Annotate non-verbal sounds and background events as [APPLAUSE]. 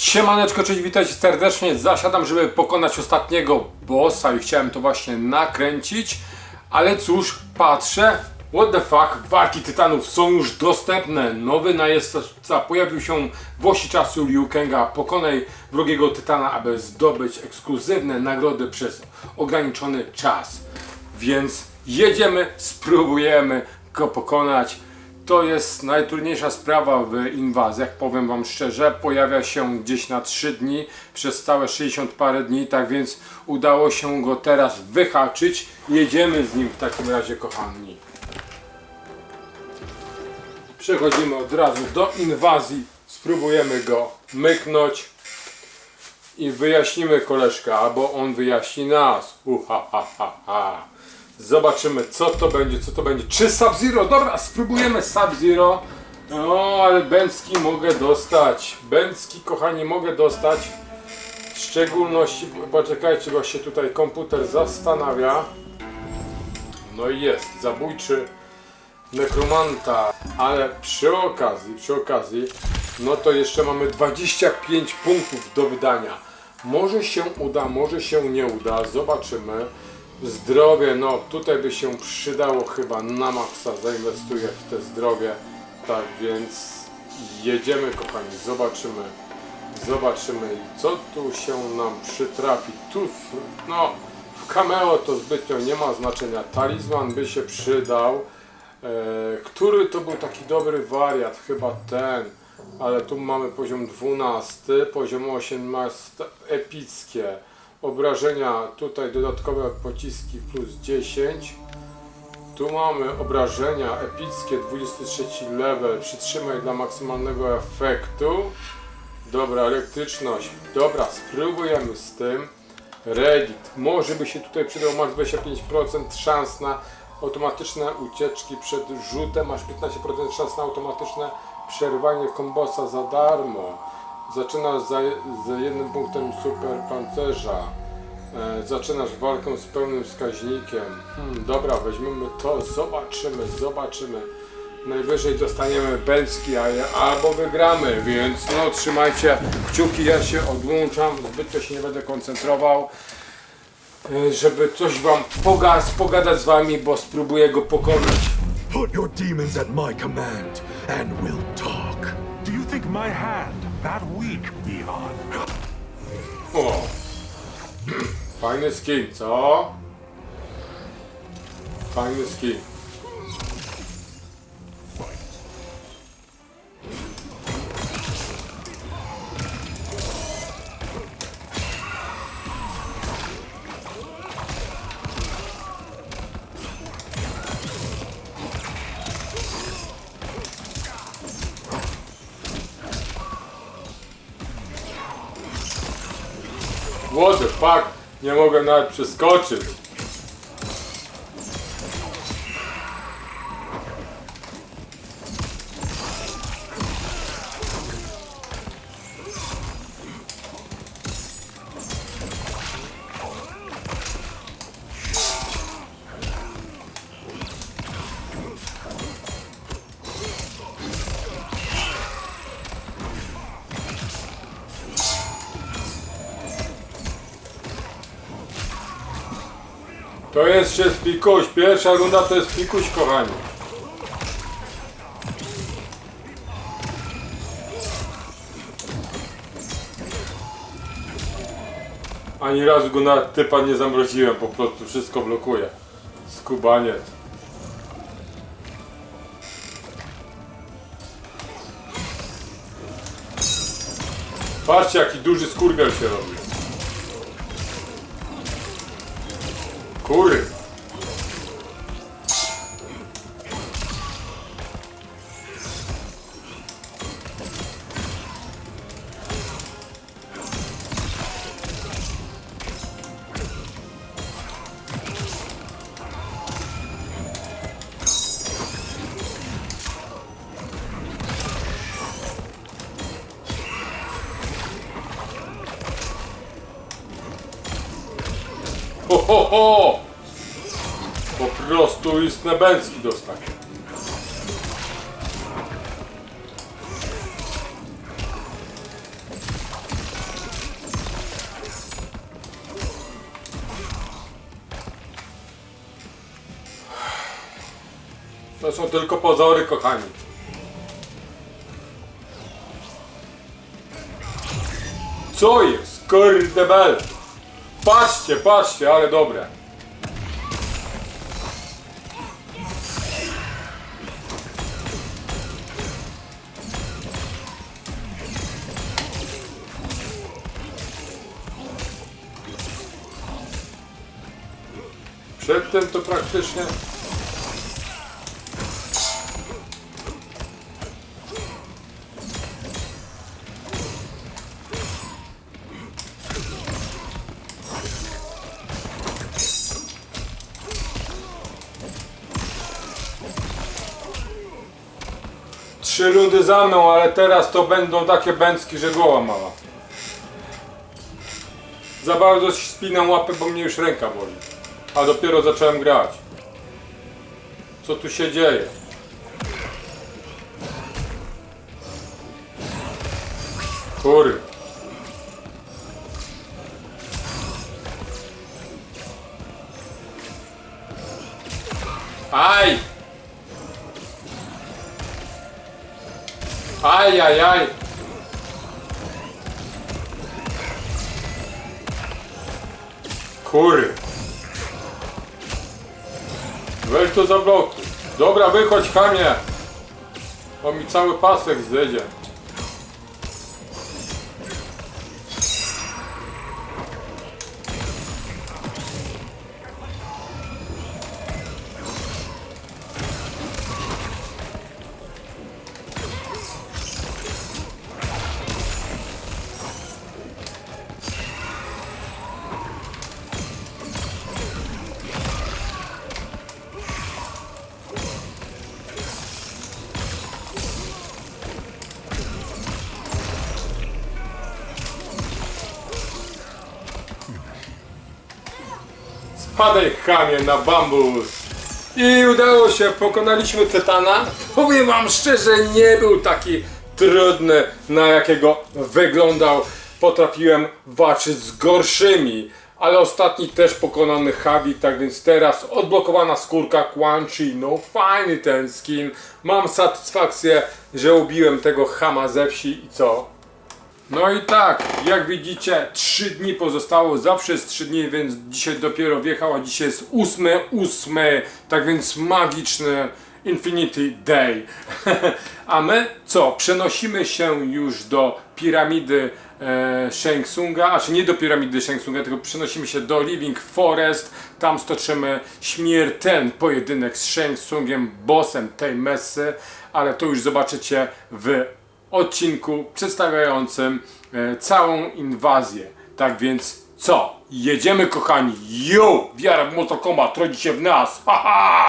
Siemaneczko, cześć, witajcie serdecznie. Zasiadam, żeby pokonać ostatniego bossa i chciałem to właśnie nakręcić. Ale cóż, patrzę, what the fuck, walki tytanów są już dostępne. Nowy najeźdźca pojawił się w osi czasu Liu Kanga. Pokonaj wrogiego tytana, aby zdobyć ekskluzywne nagrody przez ograniczony czas. Więc jedziemy, spróbujemy go pokonać. To jest najtrudniejsza sprawa w inwazjach, powiem wam szczerze. Pojawia się gdzieś na 3 dni, przez całe 60 parę dni, tak więc udało się go teraz wyhaczyć. Jedziemy z nim w takim razie, kochani. Przechodzimy od razu do inwazji. Spróbujemy go myknąć i wyjaśnimy koleżka, albo on wyjaśni nas. Uha, ha, ha, ha. Zobaczymy, co to będzie, co to będzie. Czy Sub-Zero? Dobra, spróbujemy Sub-Zero. No, ale Bęcki mogę dostać. Bęcki, kochani, mogę dostać. W szczególności, poczekajcie, bo się tutaj komputer zastanawia. No i jest, zabójczy nekromanta. Ale przy okazji, przy okazji, no to jeszcze mamy 25 punktów do wydania. Może się uda, może się nie uda, zobaczymy. Zdrowie, no tutaj by się przydało chyba na maksa, zainwestuję w te zdrowie. Tak więc jedziemy kochani, zobaczymy. Zobaczymy co tu się nam przytrafi. Tu, w, no, w cameo to zbytnio nie ma znaczenia. Talizman by się przydał. E, który to był taki dobry wariat? Chyba ten. Ale tu mamy poziom 12, poziom 18 epickie. Obrażenia, tutaj dodatkowe pociski plus 10. Tu mamy obrażenia epickie, 23 level. Przytrzymaj dla maksymalnego efektu. Dobra, elektryczność. Dobra, spróbujemy z tym. Reddit. Może by się tutaj przydał, masz 25% szans na automatyczne ucieczki przed rzutem, masz 15% szans na automatyczne przerwanie kombosa za darmo. Zaczynasz za, z jednym punktem super pancerza. E, zaczynasz walkę z pełnym wskaźnikiem. Hmm, dobra, weźmiemy to, zobaczymy, zobaczymy. Najwyżej dostaniemy ja, albo wygramy, więc no trzymajcie kciuki, ja się odłączam, zbytnio się nie będę koncentrował, e, żeby coś wam pogas, pogadać z wami, bo spróbuję go pokonać. Put your demons at my command, and we'll talk. Do you think my hand that weak, Eon? O. Fajny skin, co? Fajny skin. What the fuck? Nie mogę nawet przeskoczyć. To jest się pikuś. Pierwsza runda to jest pikuś, kochani. Ani razu go na typa nie zamroziłem, po prostu wszystko blokuje. Skubaniec. Patrzcie jaki duży skurwiel się robi. Kury. ho, ho! Po prostu jest nebelski dostać. To są tylko pozory, kochani. Co jest? Kurde bel! Patrzcie, patrzcie, ale dobre. Przedtem to praktycznie Trzy rundy za mną, ale teraz to będą takie bęcki, że głowa mała. Za bardzo spinam łapę, bo mnie już ręka boli. A dopiero zacząłem grać. Co tu się dzieje? Kury. Aj! Aj, aj, aj! Kury. Weź to za bloki. Dobra, wychodź kamie. Bo mi cały pasek zjedzie. Spadaj chamie na bambus. I udało się, pokonaliśmy Tytana. Powiem wam szczerze, nie był taki trudny, na jakiego wyglądał. Potrafiłem walczyć z gorszymi, ale ostatni też pokonany Habi, tak więc teraz odblokowana skórka Quan Chi. No fajny ten skin. Mam satysfakcję, że ubiłem tego Hama ze wsi i co? No i tak, jak widzicie, 3 dni pozostało, zawsze jest 3 dni, więc dzisiaj dopiero wjechał, a dzisiaj jest 8, 8, tak więc magiczny Infinity Day. [LAUGHS] a my co? Przenosimy się już do piramidy e, Shang Tsunga, a czy nie do piramidy Shang Tsunga, tylko przenosimy się do Living Forest, tam stoczymy śmiertelny pojedynek z Shang Tsungiem, bossem tej messy, ale to już zobaczycie w odcinku przedstawiającym e, całą inwazję. Tak więc co? Jedziemy kochani! Yo! Wiara w Mortal rodzi się w nas! Haha!